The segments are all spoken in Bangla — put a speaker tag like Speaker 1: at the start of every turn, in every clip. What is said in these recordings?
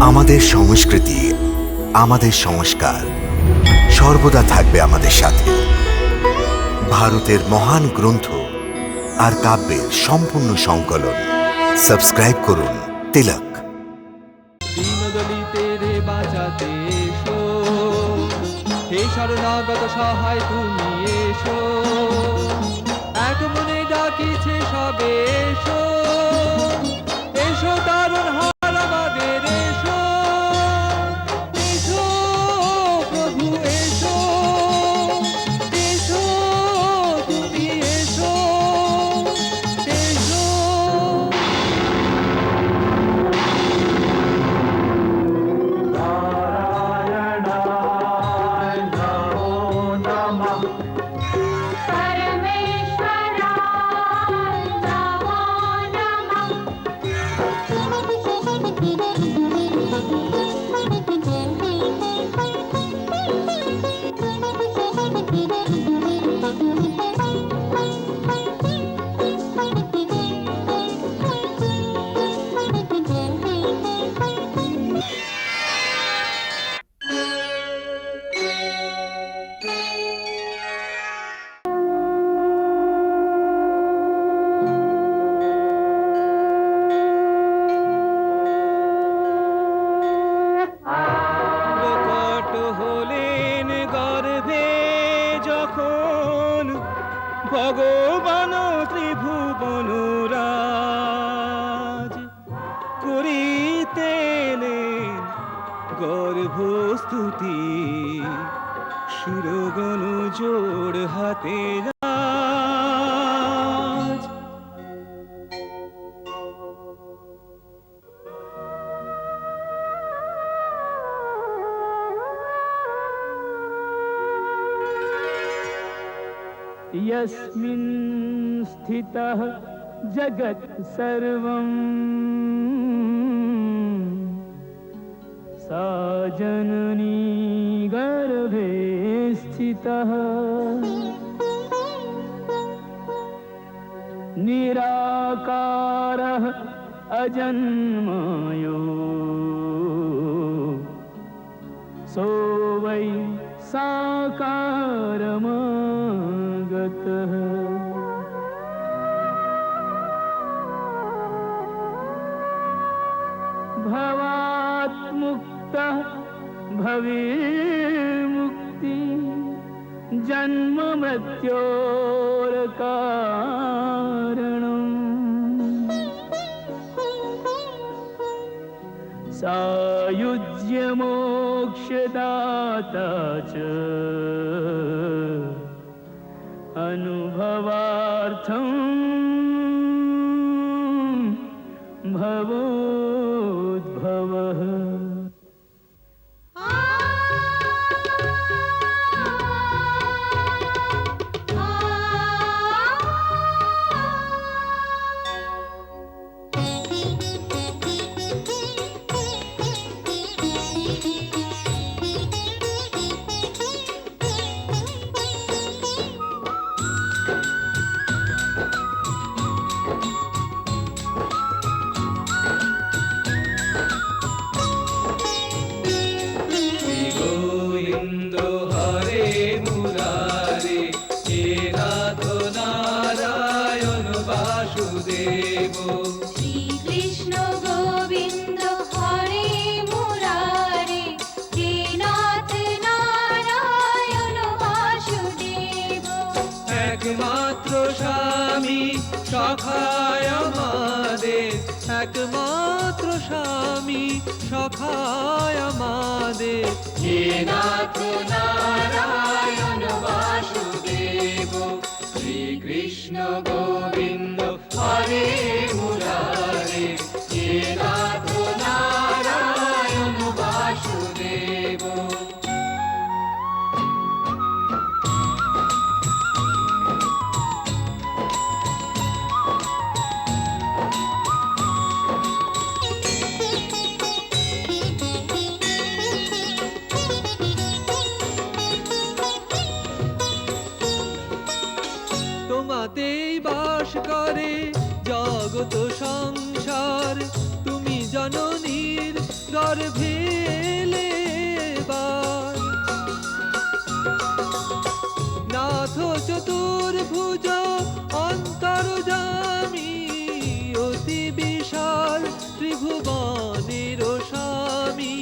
Speaker 1: আমাদের সংস্কৃতি, আমাদের সংস্কার সর্বদা থাকবে আমাদের সাথে। ভারতের মহান গ্রন্থ আর কাব্যের সম্পূর্ণ সংকলন। সাবস্ক্রাইব করুন তিলক।
Speaker 2: শরণাগত সহায় তুমি এসো। এক মনে ডাকিছে সবে এসো ভগবান ত্রিভুবন করিতে গর্ভস্তুতি সুরগণ জোড় হাতে यस्मिन् स्थितः जगत् सर्वम्। सा जननी गर्भे स्थितः। निराकारः अजन्मयो। सो वै साकारमागतः जन्म मृत्योर्कारण सायुज्य मोक्षता च अनुभवार्थम् भवोद्भवः। একমাত্র স্বামী সখায় আমাদের। একমাত্র স্বামী সখায় আমাদের। হে নাথ নারায়ণ বাসুদেব শ্রীকৃষ্ণ গোবিন্দ তোমাতেই বাস করে। জগত সংসার, তুমি জননীর গর্ভে নাথ চতুর্ভুজ অন্তর্জামী অতি বিশাল ত্রিভুবনের স্বামী।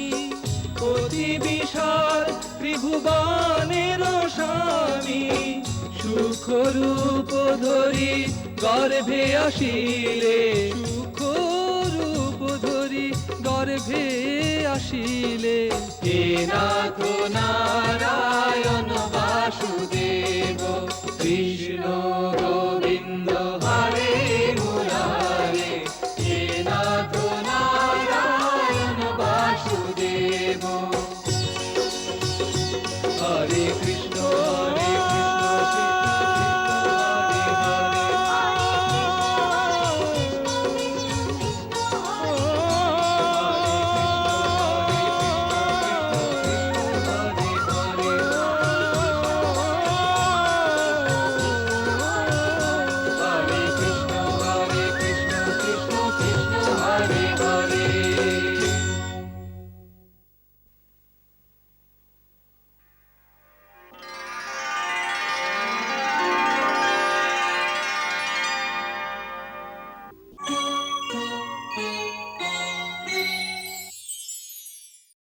Speaker 2: অতি বিশাল ত্রিভুবনের স্বামী। সুখরূপ ধরি, গর্ভে আসিলে। সুখ রূপ ধরি, গর্ভে আসিলে। হে নাথ নারায়ণ বাসুদেব, কৃষ্ণ গোবিন্দ হরে